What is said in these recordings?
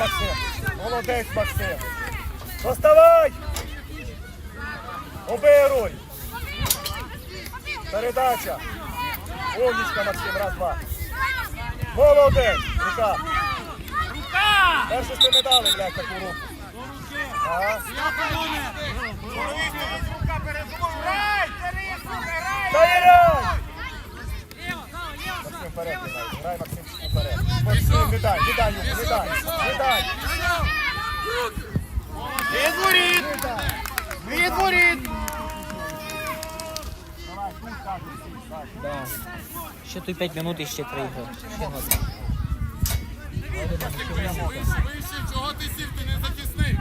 Максим. Молодець, Максим. Доставай! Обируй! Передача. Умнічка, Максим, раз, два. Молодець! Рука. Перше ти не дали, блядь, таку руку. Ага. Довіряй! Максим вперед. Грай, Максим, Відворіт! Відворіт! Да. Ще тут 5 минут і ще 3 ігри. Ще година. Чого ти сів, ти не захисний?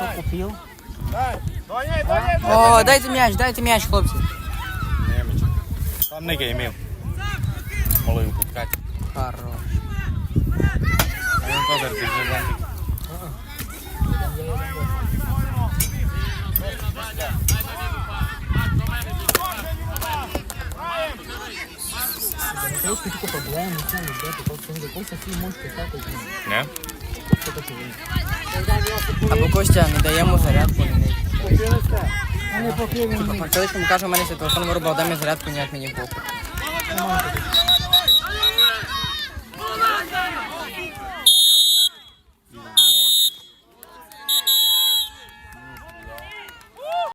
Що купив? Дай, доні, доні, доні. О, дайте м'яч, дайте м'яч, хлопці. Немечко. Там не геймів. Малий пускати. Хорош. А він козир ти вже Трошки тільки проблеми, це не де, ти просто не хочеш всі можеш писати. Не? Або Костя, не даємо зарядку. Не коли ми кажемо, у мене телефон вирубав, дай мені зарядку, ні, мені похуй.